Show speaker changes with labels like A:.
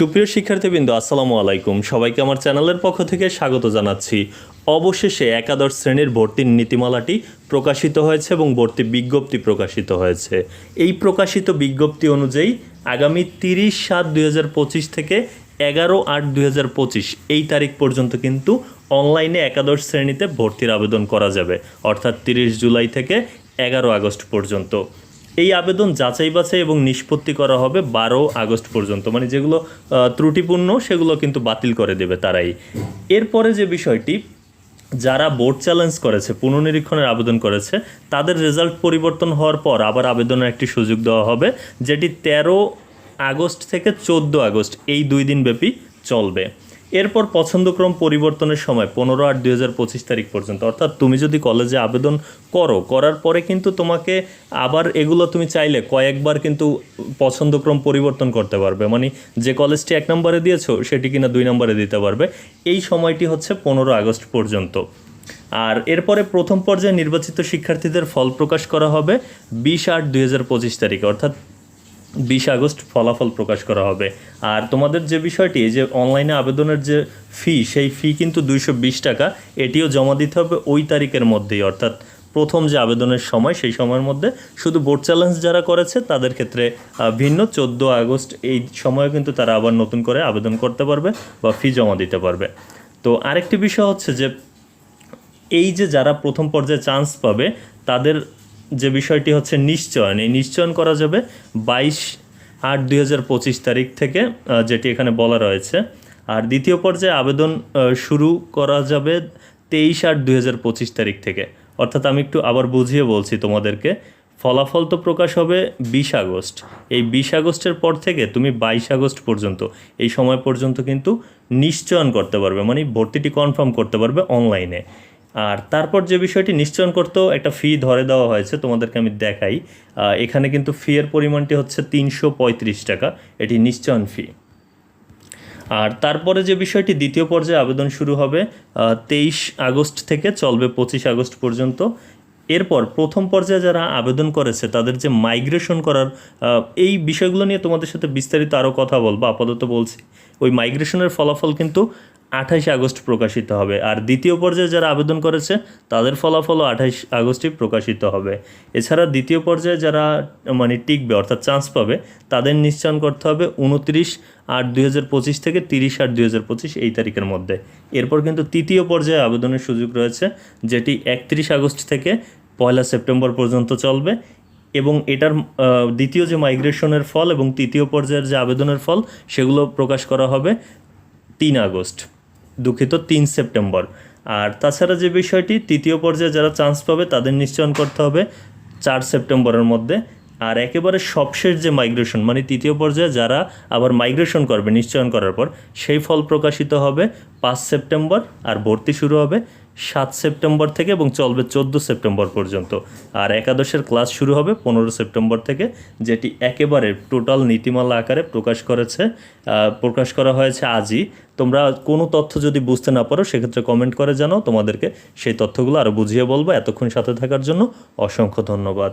A: সুপ্রিয় শিক্ষার্থীবৃন্দ, আসসালামু আলাইকুম। সবাইকে আমার চ্যানেলের পক্ষ থেকে স্বাগত জানাচ্ছি। অবশেষে একাদশ শ্রেণির ভর্তির নীতিমালাটি প্রকাশিত হয়েছে এবং ভর্তি বিজ্ঞপ্তি প্রকাশিত হয়েছে। এই প্রকাশিত বিজ্ঞপ্তি অনুযায়ী আগামী তিরিশ সাত দুই থেকে এগারো আট দুই এই তারিখ পর্যন্ত কিন্তু অনলাইনে একাদশ শ্রেণীতে ভর্তির আবেদন করা যাবে, অর্থাৎ তিরিশ জুলাই থেকে এগারো আগস্ট পর্যন্ত। এই আবেদন যাচাই বাছাই এবং নিষ্পত্তি করা হবে বারো আগস্ট পর্যন্ত। মানে যেগুলো ত্রুটিপূর্ণ, সেগুলো কিন্তু বাতিল করে দেবে তারাই। এরপরে যে বিষয়টি, যারা বোর্ড চ্যালেঞ্জ করেছে, পুনর্নিরীক্ষণের আবেদন করেছে, তাদের রেজাল্ট পরিবর্তন হওয়ার পর আবার আবেদনের একটি সুযোগ দেওয়া হবে, যেটি তেরো আগস্ট থেকে চোদ্দ আগস্ট, এই দুই দিন ব্যাপী চলবে। এরপর পছন্দক্রম পরিবর্তনের সময় পনেরো আট দুই হাজার পঁচিশ তারিখ পর্যন্ত। অর্থাৎ তুমি যদি কলেজে আবেদন করো, করার পরে কিন্তু তোমাকে আবার এগুলো তুমি চাইলে কয়েকবার কিন্তু পছন্দক্রম পরিবর্তন করতে পারবে। মানে যে কলেজটি এক নম্বরে দিয়েছ, সেটি কিনা দুই নম্বরে দিতে পারবে। এই সময়টি হচ্ছে পনেরো আগস্ট পর্যন্ত। আর এরপরে প্রথম পর্যায়ে নির্বাচিত শিক্ষার্থীদের ফল প্রকাশ করা হবে বিশ আট দুই হাজার পঁচিশ তারিখে। অর্থাৎ বিশ আগস্ট ফলাফল প্রকাশ করা হবে। আর তোমাদের যে বিষয়টি যে অনলাইনে আবেদনের যে ফি, সেই ফি কিন্তু দুইশো বিশ টাকা। এটিও জমা দিতে হবে ওই তারিখের মধ্যেই। অর্থাৎ প্রথম যে আবেদনের সময়, সেই সময়ের মধ্যে শুধু বোর্ড চ্যালেঞ্জ যারা করেছে, তাদের ক্ষেত্রে ভিন্ন। চোদ্দ আগস্ট এই সময়ে কিন্তু তারা আবার নতুন করে আবেদন করতে পারবে বা ফি জমা দিতে পারবে। তো আরেকটি বিষয় হচ্ছে যে, এই যে যারা প্রথম পর্যায়ে চান্স পাবে, তাদের যে বিষয়টি হচ্ছে নিশ্চয়ন, এই নিশ্চয়ন করা যাবে বাইশ আট দুই তারিখ থেকে যেটি এখানে বলা রয়েছে। আর দ্বিতীয় পর্যায়ে আবেদন শুরু করা যাবে তেইশ আট দুই তারিখ থেকে। অর্থাৎ আমি একটু আবার বুঝিয়ে বলছি তোমাদেরকে, ফলাফল তো প্রকাশ হবে বিশ আগস্ট। এই বিশ আগস্টের পর থেকে তুমি বাইশ আগস্ট পর্যন্ত, এই সময় পর্যন্ত কিন্তু নিশ্চয়ন করতে পারবে মানে ভর্তিটি কনফার্ম করতে পারবে অনলাইনে। আর তারপর যে বিষয়টি নিশ্চয়ন করতেও একটা ফি ধরে দেওয়া হয়েছে, তোমাদেরকে আমি দেখাই। এখানে কিন্তু ফি এর পরিমাণটি হচ্ছে তিনশো পঁয়ত্রিশ টাকা। এটি নিশ্চয়ন ফি আর তারপরে যে বিষয়টি দ্বিতীয় পর্যায়ে আবেদন শুরু হবে তেইশ আগস্ট থেকে চলবে পঁচিশ আগস্ট পর্যন্ত। এরপর প্রথম পর্যায়ে যারা আবেদন করেছে, তাদের যে মাইগ্রেশন করার এই বিষয়গুলো নিয়ে তোমাদের সাথে বিস্তারিত আরও কথা বলব, আপাতত বলছি। ওই মাইগ্রেশনের ফলাফল কিন্তু আঠাইশে আগস্ট প্রকাশিত হবে। আর দ্বিতীয় পর্যায়ে যারা আবেদন করেছে, তাদের ফলাফলও আঠাইশ আগস্টই প্রকাশিত হবে। এছাড়া দ্বিতীয় পর্যায়ে যারা মানে টিকবে, অর্থাৎ চান্স পাবে, তাদের নিশ্চয়ন করতে হবে উনত্রিশ আট দুই থেকে তিরিশ আট দুই এই তারিখের মধ্যে। এরপর কিন্তু তৃতীয় পর্যায়ে আবেদনের সুযোগ রয়েছে, যেটি একত্রিশ আগস্ট থেকে পয়লা সেপ্টেম্বর পর্যন্ত চলবে এবং এটার দ্বিতীয় যে মাইগ্রেশনের ফল এবং তৃতীয় পর্যায়ের যে আবেদনের ফল, সেগুলো প্রকাশ করা হবে তিন আগস্ট। দুঃখিত, তিন সেপ্টেম্বর। আর তাছাড়া যে বিষয়টি, তৃতীয় পর্যায়ে যারা চান্স পাবে, তাদের নিশ্চয়ন করতে হবে চার সেপ্টেম্বরের মধ্যে। আর একেবারে সবশেষ যে মাইগ্রেশন মানে তৃতীয় পর্যায়ে যারা আবার মাইগ্রেশন করবে, নিশ্চয়ন করার পর, সেই ফল প্রকাশিত হবে পাঁচ সেপ্টেম্বর আর ভর্তি শুরু হবে সাত সেপ্টেম্বর থেকে এবং চলবে চোদ্দ সেপ্টেম্বর পর্যন্ত। আর একাদশের ক্লাস শুরু হবে পনেরো সেপ্টেম্বর থেকে, যেটি একেবারে টোটাল নীতিমালা আকারে প্রকাশ করেছে প্রকাশ করা হয়েছে আজই। তোমরা কোনো তথ্য যদি বুঝতে না পারো, সেক্ষেত্রে কমেন্ট করে জানাও। তোমাদেরকে সেই তথ্যগুলো আরও বুঝিয়ে বলব। এতক্ষণ সাথে থাকার জন্য অসংখ্য ধন্যবাদ।